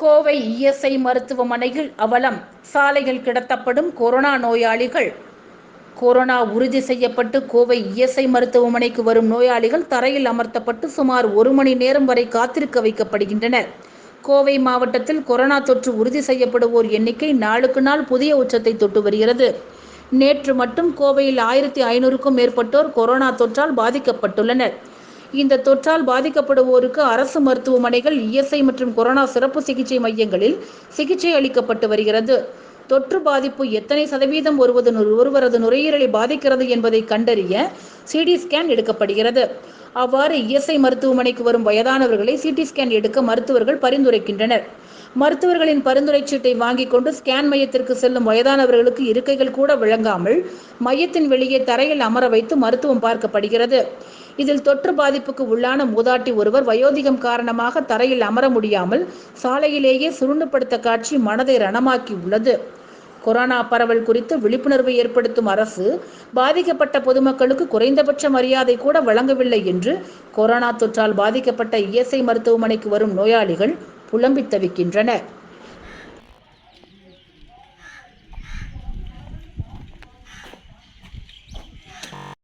Kovai ESI மருத்துவமனையில் அவலம். சாலையில் கிடத்தப்படும் கொரோனா நோயாளிகள். கொரோனா உறுதி செய்யப்பட்டு கோவை இஎஸ்ஐ மருத்துவமனைக்கு வரும் நோயாளிகள் தரையில் அமர்த்தப்பட்டு சுமார் ஒரு மணி நேரம் வரை காத்திருக்க வைக்கப்படுகின்றனர். கோவை மாவட்டத்தில் கொரோனா தொற்று உறுதி செய்யப்படுவோர் எண்ணிக்கை நாளுக்கு நாள் புதிய உச்சத்தை தொட்டு வருகிறது. நேற்று மட்டும் கோவையில் ஆயிரத்தி ஐநூறுக்கும் மேற்பட்டோர் கொரோனா தொற்றால் பாதிக்கப்பட்டுள்ளனர். இந்த தொற்றால் பாதிக்கப்படுவோருக்கு அரசு மருத்துவமனைகள் இஎஸ்ஐ மற்றும் கொரோனா சிறப்பு சிகிச்சை மையங்களில் சிகிச்சை அளிக்கப்பட்டு வருகிறது. தொற்று பாதிப்பு எத்தனை சதவீதம் ஒருவது ஒருவரது நுரையீரலை பாதிக்கிறது என்பதை கண்டறிய சிடி ஸ்கேன் எடுக்கப்படுகிறது. அவ்வாறு இஎஸ்ஐ மருத்துவமனைக்கு வரும் வயதானவர்களை சிடி ஸ்கேன் எடுக்க மருத்துவர்கள் பரிந்துரைக்கின்றனர். மருத்துவர்களின் பரிந்துரை சீட்டை வாங்கிக் கொண்டு ஸ்கேன் மையத்திற்கு செல்லும் வயதானவர்களுக்கு இருக்கைகள் கூட வழங்காமல் மையத்தின் வெளியே தரையில் அமர வைத்து மருத்துவம் பார்க்கப்படுகிறது. இதில் தொற்று பாதிப்புக்கு உள்ளான மூதாட்டி ஒருவர் வயோதிகம் காரணமாக தரையில் அமர முடியாமல் சாலையிலேயே சுருண்டுபடுத்த காட்சி மனதை ரணமாக்கி உள்ளது கொரோனா பரவல் குறித்து விழிப்புணர்வை ஏற்படுத்தும் அரசு பாதிக்கப்பட்ட பொதுமக்களுக்கு குறைந்தபட்ச மரியாதை கூட வழங்கவில்லை என்று கொரோனா தொற்றால் பாதிக்கப்பட்ட இஎஸ்ஐ மருத்துவமனைக்கு வரும் நோயாளிகள் புலம்பித் தவிக்கின்றனர்.